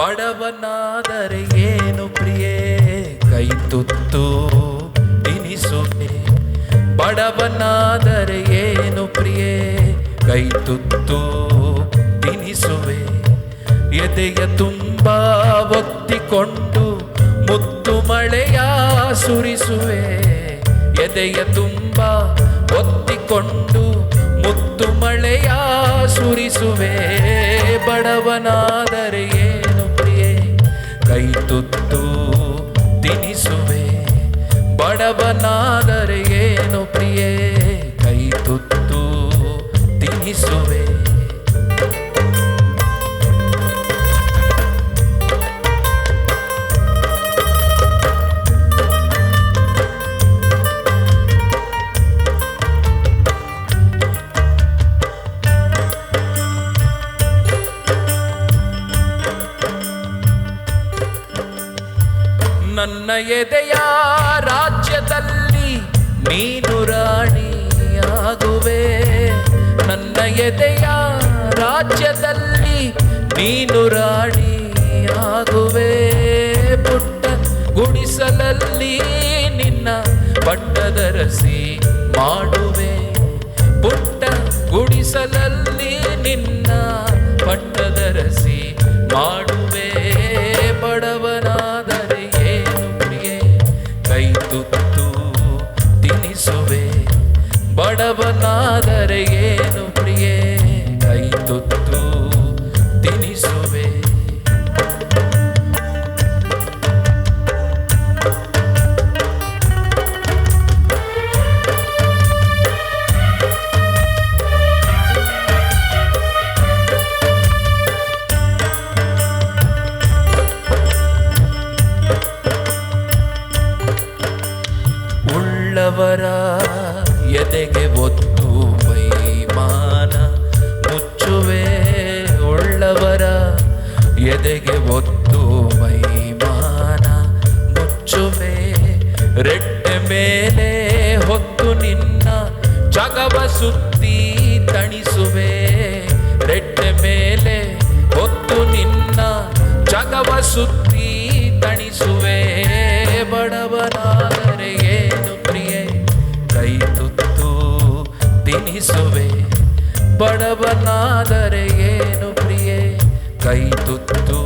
ಬಡವನಾದರೆ ಏನು ಪ್ರಿಯೇ? ಕೈ ತುತ್ತು ತಿನಿಸುವೆ ಬಡವನಾದರೆ ಏನು ಪ್ರಿಯೇ? ಕೈ ತುತ್ತು ತಿನಿಸುವೆ ಎದೆಯ ತುಂಬ ಒತ್ತಿಕೊಂಡು ಮುತ್ತು ಮಳೆಯ ಸುರಿಸುವೆ. ಎದೆಯ ತುಂಬ ಒತ್ತಿಕೊಂಡು ಮುತ್ತು ಮಳೆಯ ಸುರಿಸುವೆ. ಪ್ರಿಯೆ ಕೈ ತುತ್ತು ತಿನಿಸುವೆ. ಬಡವನಾದರೆ ಏನು ಪ್ರಿಯೇ? ಕೈ ತುತ್ತು ತಿನಿಸುವೆ. ನನ್ನ ಎದೆಯ ರಾಜ್ಯದಲ್ಲಿ ನೀನು ರಾಣಿಯಾಗುವೆ. ನನ್ನ ಎದೆಯ ರಾಜ್ಯದಲ್ಲಿ ನೀನು ರಾಣಿಯಾಗುವೆ. ಪುಟ್ಟ ಗುಡಿಸಲಲ್ಲಿ ನಿನ್ನ ಪಟ್ಟದರಸಿ ಮಾಡುವೆ. ಪುಟ್ಟ ಗುಡಿಸಲಲ್ಲಿ ನಿನ್ನ ಪಟ್ಟದರಸಿ ಬಡವನಾದರೆ ಉಳ್ಳವರ ಎದೆಗೆ ಒತ್ತು ಮೈಮಾನ, ಮುಚ್ಚುವೆ ಉಳ್ಳವರ ಎದೆಗೆ ಒತ್ತು ಮೈಮಾನ, ಮುಚ್ಚುವೆ ರೆಟ್ಟೆ ಮೇಲೆ ಹೊತ್ತು ನಿನ್ನ ಜಗವ ಸುತ್ತಿ ತಣಿಸುವೆ. ರೆಟ್ಟೆ ಮೇಲೆ ಹೊತ್ತು ನಿನ್ನ ಜಗವ ಸುತ್ತಿ ತಣಿಸುವೆ. ತಿನಿಸುವೆ ಬಡವನಾದರೆ ಏನು ಪ್ರಿಯೆ? ಕೈ ತುತ್ತು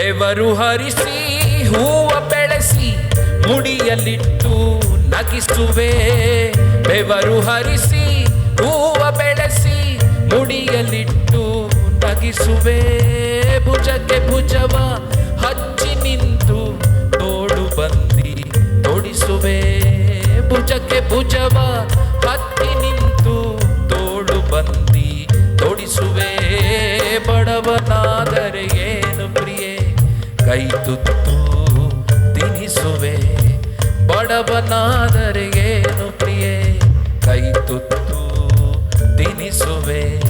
ಬೆವರು ಹರಿಸಿ, ಹೂವ ಬೆಳೆಸಿ, ಮುಡಿಯಲ್ಲಿಟ್ಟು ನಗಿಸುವೆ. ಬೆವರು ಹರಿಸಿ, ಹೂವ ಬೆಳೆಸಿ, ಮುಡಿಯಲ್ಲಿಟ್ಟು ನಗಿಸುವೆ. ಭುಜಕ್ಕೆ ಭುಜವ ಹಚ್ಚಿ ನಿಂತು ತೋಡು ಬಂದಿ ತೋಡಿಸುವೆ ಭುಜಕ್ಕೆ ಭುಜವ ಹತ್ತಿ ಕೈ ತುತ್ತು ತಿನಿಸುವೆ. ಬಡವನಾದರೆ ಏನು ಪ್ರಿಯೆ? ಕೈ ತುತ್ತು ತಿನಿಸುವೆ.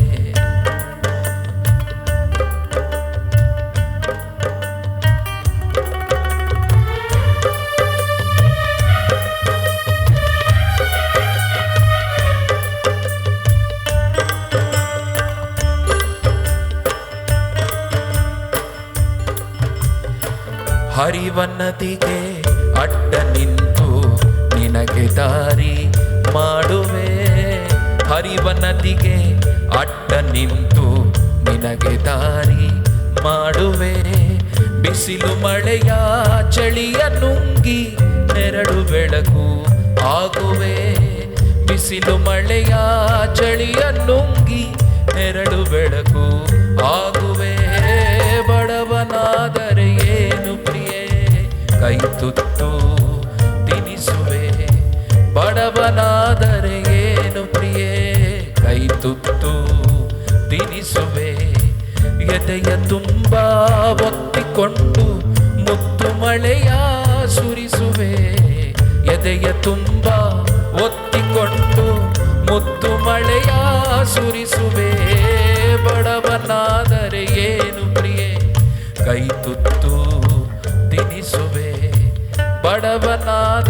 ಹರಿವ ನದಿಗೆ ಅಡ್ಡ ನಿಂತು ನಿನಗೆ ದಾರಿ ಮಾಡುವೆ. ಹರಿವ ನದಿಗೆ ಅಡ್ಡ ನಿಂತು ನಿನಗೆ ದಾರಿ ಮಾಡುವೆ. ಬಿಸಿಲು ಮಳೆಯ ಚಳಿಯ ನುಂಗಿ ನೆರಳು ಬೆಳಕು ಆಗುವೆ. ಬಿಸಿಲು ಮಳೆಯ ಚಳಿಯ ನುಂಗಿ ನೆರಳು ಬೆಳಕು ಆಗುವೆ. ಪ್ರಿಯೆ ಕೈ ತುತ್ತು ತಿನಿಸುವೆ. ಬಡವನಾದರೆ ಏನು ಪ್ರಿಯೆ? ಕೈ ತುತ್ತು ತಿನಿಸುವೆ. ಎದೆಯ ತುಂಬ ಒತ್ತಿಕೊಂಡು ಮುತ್ತು ಮಳೆಯ ಸುರಿಸುವೆ. ಎದೆಯ ತುಂಬ ಒತ್ತಿಕೊಂಡು ಮುತ್ತು ಮಳೆಯ ಸುರಿಸುವೆ. ಬಡವನಾದರೆ ಬಡವನಾದರೆ